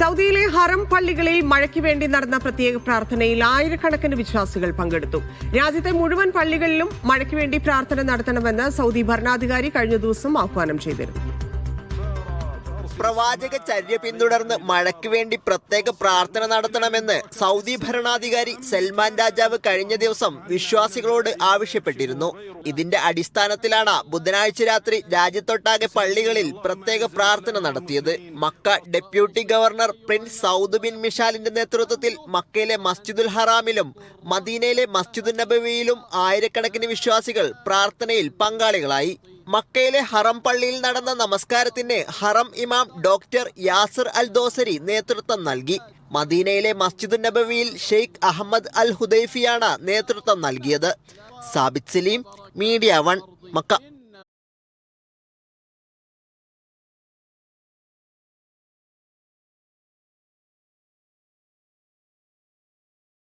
സൗദിയിലെ ഹറം പള്ളികളിൽ മഴയ്ക്ക് വേണ്ടി നടന്ന പ്രത്യേക പ്രാർത്ഥനയിൽ ആയിരക്കണക്കിന് വിശ്വാസികൾ പങ്കെടുത്തു. രാജ്യത്തെ മുഴുവൻ പള്ളികളിലും മഴയ്ക്ക് വേണ്ടി പ്രാർത്ഥന നടത്തണമെന്ന് സൗദി ഭരണാധികാരി കഴിഞ്ഞ ദിവസം ആഹ്വാനം ചെയ്തിരുന്നു. പ്രവാചക ചര്യ പിന്തുടർന്ന് മഴയ്ക്ക് വേണ്ടി പ്രത്യേക പ്രാർത്ഥന നടത്തണമെന്ന് സൗദി ഭരണാധികാരി സൽമാൻ രാജാവ് കഴിഞ്ഞ ദിവസം വിശ്വാസികളോട് ആവശ്യപ്പെട്ടിരുന്നു. ഇതിന്റെ അടിസ്ഥാനത്തിലാണ് ബുധനാഴ്ച രാത്രി രാജ്യത്തൊട്ടാകെ പള്ളികളിൽ പ്രത്യേക പ്രാർത്ഥന നടത്തിയത്. Mecca deputy governor prince Saud bin മിഷാലിന്റെ നേതൃത്വത്തിൽ മക്കയിലെ മസ്ജിദുൽ ഹറാമിലും മദീനയിലെ മസ്ജിദുൽ നബവിയിലും ആയിരക്കണക്കിന് വിശ്വാസികൾ പ്രാർത്ഥനയിൽ പങ്കാളികളായി. മക്കയിലെ ഹറം പള്ളിയിൽ നടന്ന നമസ്കാരത്തിന് ഹറം ഇമാം ഡോക്ടർ യാസിർ അൽ ദോസരി നേതൃത്വം നൽകി. മദീനയിലെ മസ്ജിദ് നബവിയിൽ ഷെയ്ഖ് അഹമ്മദ് അൽ ഹുദൈഫിയാണ് നേതൃത്വം നൽകിയത്. Sabith Saleem media one Mecca.